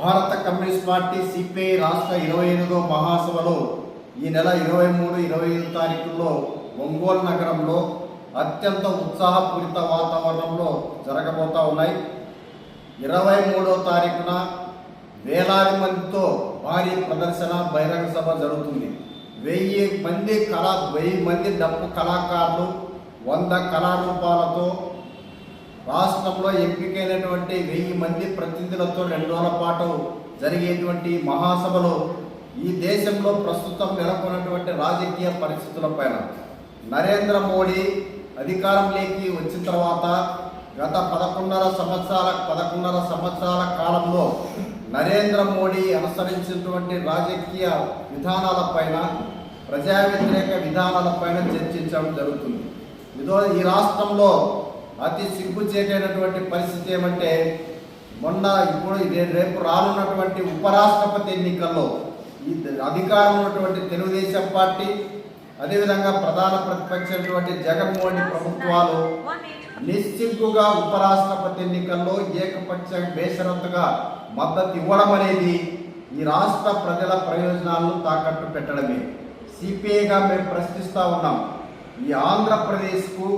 భారత communist party CPI రాష్ట్ర ఇరవై ఎనిమిదో మహాసభలో ఈ నెల ఇరవై మూడు ఇరవై ఐదు తారీఖుల్లో ఒంగోలు నగరంలో అత్యంత ఉత్సాహపూరిత వాతావరణంలో జరగబోతా ఉన్నాయి. ఇరవై మూడో తారీఖున వేలాది మందితో భారీ ప్రదర్శన బహిరంగ సభ జరుగుతుంది. వెయ్యి మంది కళా వెయ్యి మంది డప్పు కళాకారులు వంద కళారూపాలతో రాష్ట్రంలో ఎంపికైనటువంటి వెయ్యి మంది ప్రతినిధులతో రెండు రోజుల పాటు జరిగేటువంటి మహాసభలో ఈ దేశంలో ప్రస్తుతం నెలకొన్నటువంటి రాజకీయ పరిస్థితులపైన. నరేంద్ర మోడీ అధికారంలోకి వచ్చిన తర్వాత గత పదకొండున్నర సంవత్సరాల పదకొండున్నర సంవత్సరాల కాలంలో నరేంద్ర మోడీ అనుసరించినటువంటి రాజకీయ విధానాలపైన ప్రజా వ్యతిరేక విధానాలపైన చర్చించడం జరుగుతుంది. ఇదో ఈ రాష్ట్రంలో అతి సిగ్గుచేటైనటువంటి పరిస్థితి ఏమంటే మొన్న ఇప్పుడు రేపు రానున్నటువంటి ఉపరాష్ట్రపతి ఎన్నికల్లో ఈ అధికారం ఉన్నటువంటి తెలుగుదేశం పార్టీ అదేవిధంగా ప్రధాన ప్రతిపక్షమైనటువంటి జగన్మోహన్ ప్రభుత్వాలు నిశ్చిగ్గుగా ఉపరాష్ట్రపతి ఎన్నికల్లో ఏకపక్ష బేషరతుగా మద్దతు ఇవ్వడం అనేది ఈ రాష్ట్ర ప్రజల ప్రయోజనాలను తాకట్టు పెట్టడమే. సిపిఐగా మేము ప్రశ్నిస్తూ ఉన్నాం ఈ ఆంధ్రప్రదేశ్కు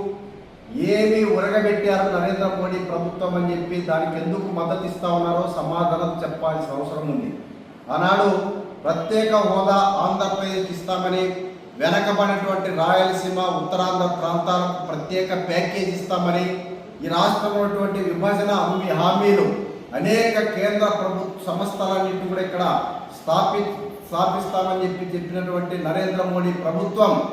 ఏమి ఉరగబెట్టారు నరేంద్ర మోడీ ప్రభుత్వం అని చెప్పి దానికి ఎందుకు మద్దతు ఇస్తా ఉన్నారో సమాధానం చెప్పాల్సిన అవసరం ఉంది. ఆనాడు ప్రత్యేక హోదా ఆంధ్రప్రదేశ్ ఇస్తామని వెనకబడినటువంటి రాయలసీమ ఉత్తరాంధ్ర ప్రాంతాలకు ప్రత్యేక ప్యాకేజ్ ఇస్తామని ఈ రాష్ట్రంలో ఉన్నటువంటి విభజన హామీ హామీలు అనేక కేంద్ర ప్రభుత్వ సంస్థలన్నింటి కూడా ఇక్కడ స్థాపి స్థాపిస్తామని చెప్పి చెప్పినటువంటి నరేంద్ర మోడీ ప్రభుత్వం